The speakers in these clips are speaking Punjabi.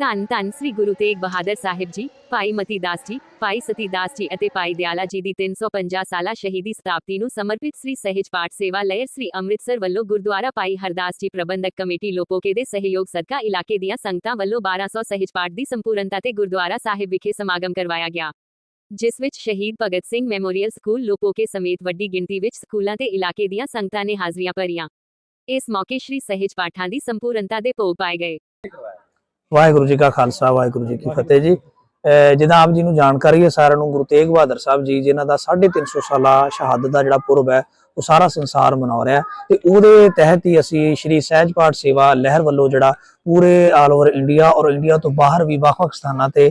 ਧੰਨ ਧੰਨ ਸ੍ਰੀ ਗੁਰੂ ਤੇਗ ਬਹਾਦਰ ਸਾਹਿਬ ਜੀ, ਭਾਈ ਮਤੀ ਦਾਸ ਜੀ, ਭਾਈ ਸਤੀ ਜੀ ਅਤੇ ਭਾਈ ਦਿਆਲਾ ਜੀ ਦੀ 350 ਸਾਲਾ ਸ਼ਹੀਦੀ ਸਤਾਬਦੀ ਨੂੰ ਸਮਰਪਿਤ ਸ੍ਰੀ ਸਹਿਜ ਪਾਠ ਸੇਵਾ ਲਹਿਰ ਸ੍ਰੀ ਅੰਮ੍ਰਿਤਸਰ ਵੱਲੋਂ ਗੁਰਦੁਆਰਾ ਭਾਈ ਹਰਦਾਸ ਜੀ ਪ੍ਰਬੰਧਕ ਕਮੇਟੀ ਲੋਪੋਕੇ ਦੇ ਸਹਿਯੋਗ ਸਦਕਾ ਇਲਾਕੇ ਦੀਆਂ ਸੰਗਤਾਂ ਵੱਲੋਂ 1200 ਸਹਿਜ ਪਾਠ ਦੀ ਸੰਪੂਰਨਤਾ ਤੇ ਗੁਰਦੁਆਰਾ ਸਾਹਿਬ ਵਿਖੇ ਸਮਾਗਮ ਕਰਵਾਇਆ ਗਿਆ। ਜਿਸ ਵਿੱਚ ਸ਼ਹੀਦ ਭਗਤ ਸਿੰਘ ਮੈਮੋਰੀਅਲ ਸਕੂਲ ਲੋਪੋਕੇ ਸਮੇਤ ਵੱਡੀ ਗਿਣਤੀ ਵਿੱਚ ਸਕੂਲਾਂ ਤੇ ਇਲਾਕੇ ਦੀਆਂ ਸੰਗਤਾਂ ਨੇ ਹਾਜ਼ਰੀਆਂ ਭਰੀਆਂ। ਇਸ ਮੌਕੇ ਸ੍ਰੀ ਸਹਿਜ ਪਾਠਾਂ ਦੀ ਸੰਪੂਰਨਤਾ ਦੇ ਭੋਗ ਪਾਏ ਗਏ। ਵਾਹਿਗੁਰੂ ਜੀ ਕਾ ਖਾਲਸਾ, ਵਾਹਿਗੁਰੂ ਜੀ ਕੀ ਫਤਿਹ ਜੀ। ਅਹ ਜਿੱਦਾਂ ਆਪ ਜੀ ਨੂੰ ਜਾਣਕਾਰੀ ਹੈ, ਸਾਰਿਆਂ ਨੂੰ ਗੁਰੂ ਤੇਗ ਬਹਾਦਰ ਸਾਹਿਬ ਜੀ, ਜਿਨ੍ਹਾਂ ਦਾ 350 ਸਾਲਾ ਸ਼ਹਾਦਤ ਦਾ ਜਿਹੜਾ ਪੁਰਬ ਹੈ, ਉਹ ਸਾਰਾ ਸੰਸਾਰ ਮਨਾ ਰਿਹਾ ਤੇ ਉਹਦੇ ਤਹਿਤ ਹੀ ਅਸੀਂ ਸ਼੍ਰੀ ਸਹਿਜ ਪਾਠ ਸੇਵਾ ਲਹਿਰ ਵੱਲੋਂ ਜਿਹੜਾ ਪੂਰੇ ਆਲ ਓਵਰ ਇੰਡੀਆ ਔਰ ਇੰਡੀਆ ਤੋਂ ਬਾਹਰ ਵੀ ਵੱਖ-ਵੱਖ ਸਥਾਨਾਂ ਤੇ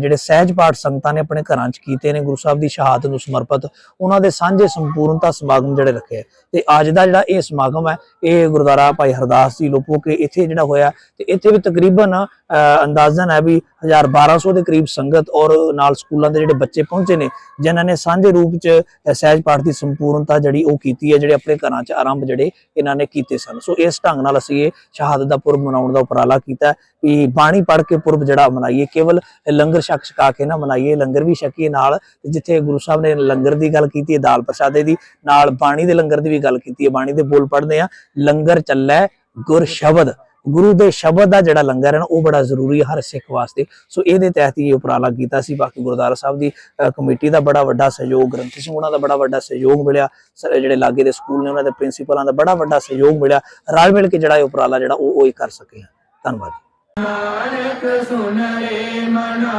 ਜਿਹੜੇ ਸਹਿਜ ਪਾਠ ਸੰਗਤਾਂ ਨੇ ਆਪਣੇ ਘਰਾਂ 'ਚ ਕੀਤੇ ਨੇ, ਗੁਰੂ ਸਾਹਿਬ ਦੀ ਸ਼ਹਾਦਤ ਨੂੰ ਸਮਰਪਿਤ, ਉਹਨਾਂ ਦੇ ਸਾਂਝੇ ਸੰਪੂਰਨਤਾ ਸਮਾਗਮ ਜਿਹੜੇ ਰੱਖੇ ਤੇ ਅੱਜ ਦਾ ਜਿਹੜਾ ਇਹ ਸਮਾਗਮ ਹੈ, ਇਹ ਗੁਰਦੁਆਰਾ ਭਾਈ ਹਰਦਾਸ ਜੀ ਲੋਪੋ ਕੇ ਇੱਥੇ ਜਿਹੜਾ ਹੋਇਆ, ਤੇ ਇੱਥੇ ਵੀ ਤਕਰੀਬਨ, ਅਹ, ਅੰਦਾਜ਼ਨ ਹੈ ਵੀ 1200 ਦੇ ਕਰੀਬ ਸੰਗਤ ਔਰ ਨਾਲ ਸਕੂਲਾਂ ਦੇ ਜਿਹੜੇ ਬੱਚੇ ਪਹੁੰਚੇ ਨੇ, ਜਿਨ੍ਹਾਂ ਨੇ ਸਾਂਝੇ ਰੂਪ 'ਚ ਸਹਿਜ ਪਾਠ ਦੀ ਸੰਪੂਰਨਤਾ ਜਿਹੜੀ ਉਹ ਕੀਤੀ ਹੈ, ਜਿਹੜੇ ਆਪਣੇ ਘਰਾਂ 'ਚ ਆਰੰਭ ਜਿਹੜੇ ਇਹਨਾਂ ਨੇ ਕੀਤੇ ਸਨ। ਸੋ ਇਸ ਢੰਗ ਨਾਲ ਅਸੀਂ ਇਹ ਸ਼ਹਾਦਤ ਦਾ ਪੁਰਬ ਮਨਾਉਣ ਦਾ ਉਪਰਾਲਾ ਕੀਤਾ ਹੈ ਬਾਣੀ ਪੜ੍ਹ ਕੇ ਪੁਰਬ ਜਿਹੜਾ ਮਨਾਈਏ, ਕੇਵਲ ਲੰਗਰ ਛਕ ਛਕਾ ਕੇ ਨਾ ਮਨਾਈਏ, ਲੰਗਰ ਵੀ ਛਕੀਏ ਨਾਲ। ਜਿੱਥੇ ਗੁਰੂ ਸਾਹਿਬ ਨੇ ਲੰਗਰ ਦੀ ਗੱਲ ਕੀਤੀ ਹੈ, ਦਾਲ ਪ੍ਰਸ਼ਾਦੇ ਦੀ, ਨਾਲ ਬਾਣੀ ਦੇ ਲੰਗਰ ਦੀ ਵੀ ਗੱਲ ਕੀਤੀ ਹੈ, ਬਾਣੀ ਦੇ ਬੋਲ ਪੜ੍ਹਦੇ ਆ ਲੰਗਰ ਚੱਲੈ ਗੁਰ ਸ਼ਬਦ। ਗੁਰੂ ਦੇ ਸ਼ਬਦ ਦਾ ਜਿਹੜਾ ਲੰਗਰ ਹੈ ਨਾ, ਉਹ ਬੜਾ ਜ਼ਰੂਰੀ ਹੈ ਹਰ ਸਿੱਖ ਵਾਸਤੇ। ਸੋ ਇਹਦੇ ਤਹਿਤ ਹੀ ਇਹ ਉਪਰਾਲਾ ਕੀਤਾ ਸੀ। ਬਾਕੀ ਗੁਰਦੁਆਰਾ ਸਾਹਿਬ ਦੀ ਕਮੇਟੀ ਦਾ ਬੜਾ ਵੱਡਾ ਸਹਿਯੋਗ, ਗ੍ਰੰਥੀ ਸਿੰਘ ਉਹਨਾਂ ਦਾ ਬੜਾ ਵੱਡਾ ਸਹਿਯੋਗ ਮਿਲਿਆ। ਜਿਹੜੇ ਲਾਗੇ ਦੇ ਸਕੂਲ ਨੇ, ਉਹਨਾਂ ਦੇ ਪ੍ਰਿੰਸੀਪਲਾਂ ਦਾ ਬੜਾ ਵੱਡਾ ਸਹਿਯੋਗ ਮਿਲਿਆ। ਰਲ ਮਿਲ ਕੇ ਜਿਹੜਾ ਇਹ ਉਪਰਾਲਾ ਜਿਹੜਾ, ਉਹ ਉਹ ਹੀ ਕਰ ਸਕੇ ਧੰਨਵਾਦ ਨਾਨਕ ਸੁਨ ਰੇ ਮਨਾ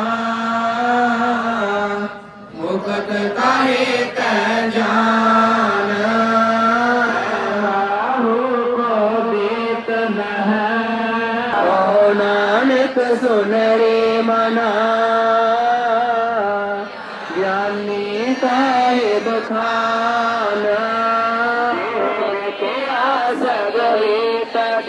ਮੁਕਤ ਕਾਹੇ ਤੈ ਜਾਨ। ਕੋ ਦੇਤ ਨਹ। ਓ ਨਾਨਕ ਸੁਨ ਰੇ ਮਨਾ ਗਿਆਨੀ ਕਾਹੇ ਬਖਾਨ ਤੈ